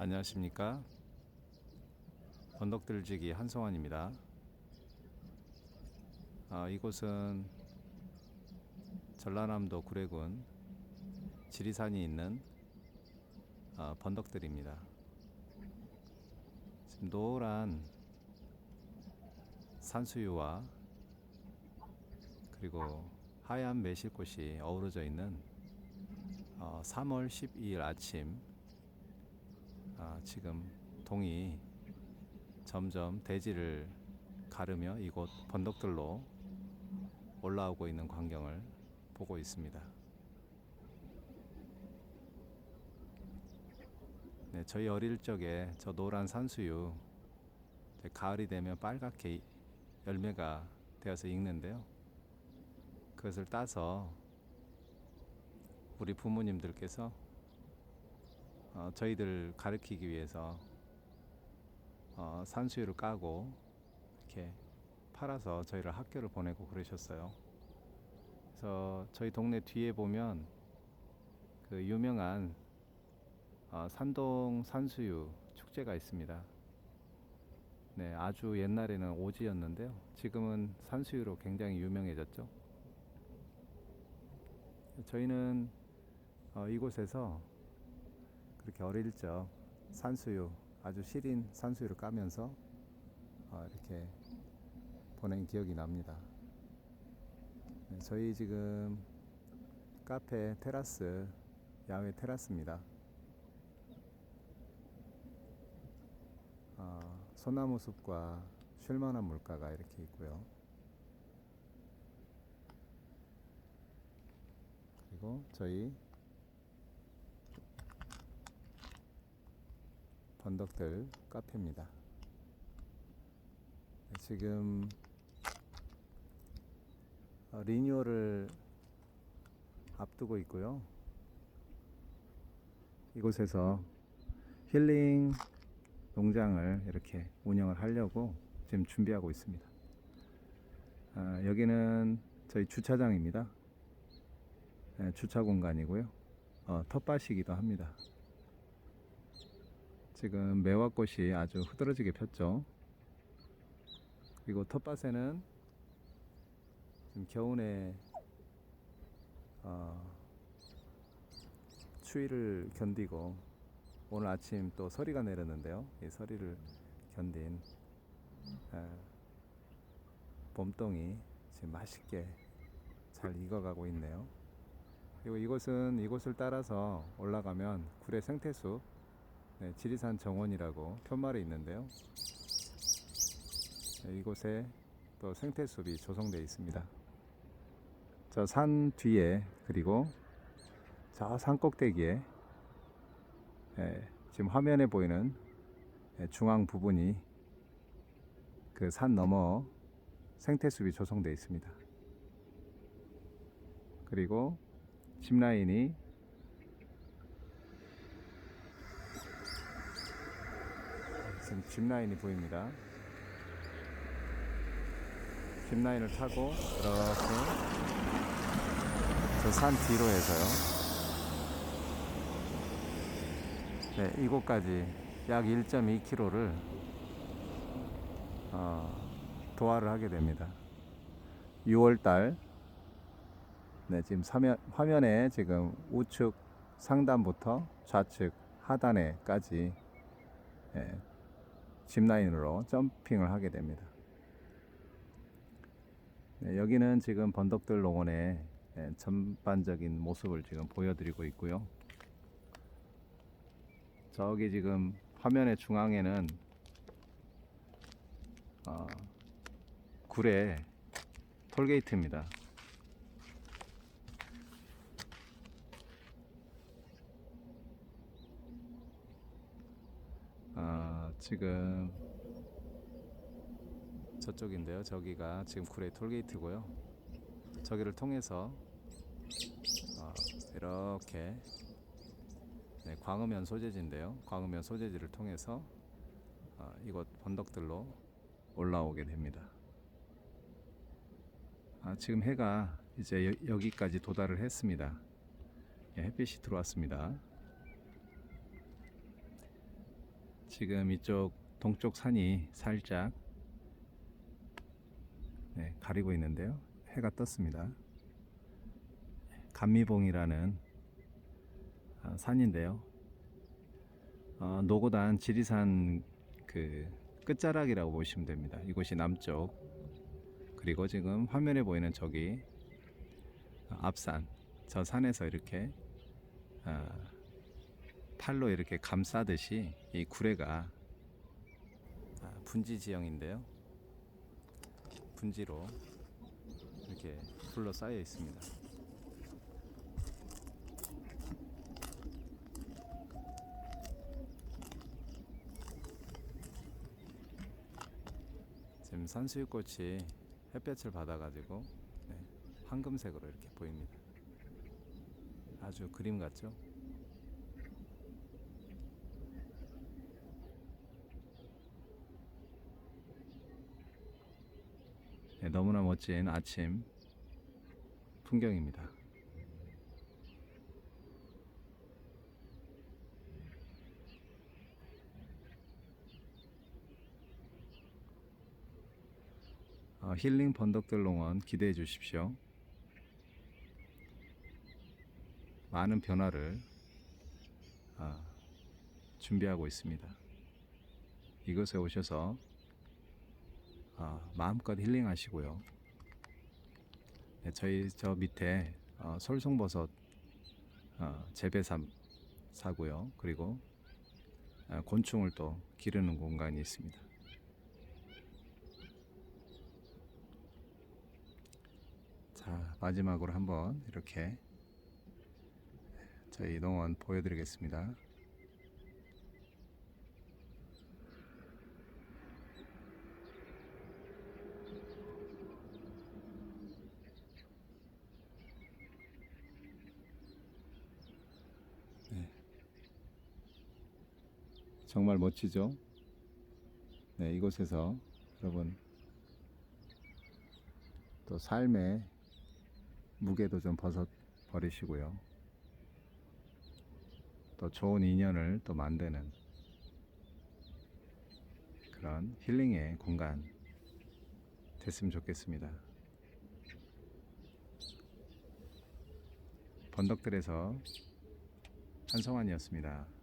안녕하십니까? 번덕들지기 한성환입니다. 아, 이곳은 전라남도 구례군 지리산이 있는 아, 번덕들입니다. 지금 노란 산수유와 그리고 하얀 매실꽃이 어우러져 있는 어, 3월 12일 아침 아, 지금 동이 점점 대지를 가르며 이곳 번덕들로 올라오고 있는 광경을 보고 있습니다. 네, 저희 어릴 적에 저 노란 산수유 가을이 되면 빨갛게 열매가 되어서 익는데요. 그것을 따서 우리 부모님들께서 어, 저희들 가르치기 위해서 어, 산수유를 까고 이렇게 팔아서 저희를 학교를 보내고 그러셨어요. 그래서 저희 동네 뒤에 보면 그 유명한 어, 산동 산수유 축제가 있습니다. 네, 아주 옛날에는 오지였는데요. 지금은 산수유로 굉장히 유명해졌죠. 저희는 어, 이곳에서 그렇게 어릴 적 산수유 아주 시린 산수유를 까면서 어, 이렇게 보낸 기억이 납니다. 네, 저희 지금 카페 테라스 야외 테라스입니다. 어, 소나무 숲과 쉴만한 물가가 이렇게 있고요. 그리고 저희 번덕들 카페입니다. 네, 지금 어, 리뉴얼을 앞두고 있고요. 이곳에서 힐링 농장을 이렇게 운영을 하려고 지금 준비하고 있습니다. 아, 여기는 저희 주차장입니다. 네, 주차 공간이고요. 어, 텃밭이기도 합니다. 지금 매화꽃이 아주 흐드러지게 폈죠. 그리고 텃밭에는 지금 겨울에 어, 추위를 견디고 오늘 아침 또 서리가 내렸는데요. 이 서리를 견딘 에, 봄동이 지금 맛있게 잘 익어가고 있네요. 그리고 이곳은 이곳을 따라서 올라가면 구례 생태숲 네, 지리산 정원이라고 편말이 있는데요. 네, 이곳에 또 생태숲이 조성되어 있습니다. 저 산 뒤에 그리고 저 산 꼭대기에 예, 지금 화면에 보이는 예, 중앙 부분이 그 산 너머 생태숲이 조성되어 있습니다. 그리고 짚라인이 지금 짚라인이 보입니다. 짚라인을 타고 이렇게 저 산 뒤로 해서요. 네, 이곳까지 약 1.2km를 어, 도하를 하게 됩니다. 6월달 네, 지금 사면, 화면에 지금 우측 상단부터 좌측 하단에까지 예, 짚라인으로 점핑을 하게 됩니다. 네, 여기는 지금 번덕들 농원의 예, 전반적인 모습을 지금 보여드리고 있고요. 저기 지금 화면의 중앙에는 어, 구례 톨게이트입니다. 아, 지금 저쪽인데요. 저기가 지금 구례 톨게이트고요. 저기를 통해서 어, 이렇게 네, 광음면 소재지인데요. 광음면 소재지를 통해서 어, 이곳 번덕들로 올라오게 됩니다. 아, 지금 해가 이제 여, 여기까지 도달을 했습니다. 예, 햇빛이 들어왔습니다. 지금 이쪽 동쪽 산이 살짝 네, 가리고 있는데요. 해가 떴습니다. 감미봉이라는 아, 산인데요. 어, 노고단 지리산 그 끝자락이라고 보시면 됩니다. 이곳이 남쪽 그리고 지금 화면에 보이는 저기 어, 앞산 저 산에서 이렇게 아, 팔로 이렇게 감싸듯이 이 구례가 아, 분지 지형인데요. 분지로 이렇게 둘러싸여 있습니다. 지금 산수유꽃이 햇볕을 받아가지고 네, 황금색으로 이렇게 보입니다. 아주 그림 같죠? 너무나 멋진 아침 풍경입니다. 어, 힐링 번덕들 농원 기대해 주십시오. 많은 변화를 아, 준비하고 있습니다. 이곳에 오셔서 아, 마음껏 힐링하시고요. 네, 저희 저 밑에 어, 솔송버섯 어, 재배삼 사고요. 그리고 아, 곤충을 또 기르는 공간이 있습니다. 자 마지막으로 한번 이렇게 저희 농원 보여드리겠습니다. 정말 멋지죠? 네, 이곳에서 여러분 또 삶의 무게도 좀 벗어 버리시고요. 또 좋은 인연을 또 만드는 그런 힐링의 공간 됐으면 좋겠습니다. 번덕들에서 한성환이었습니다.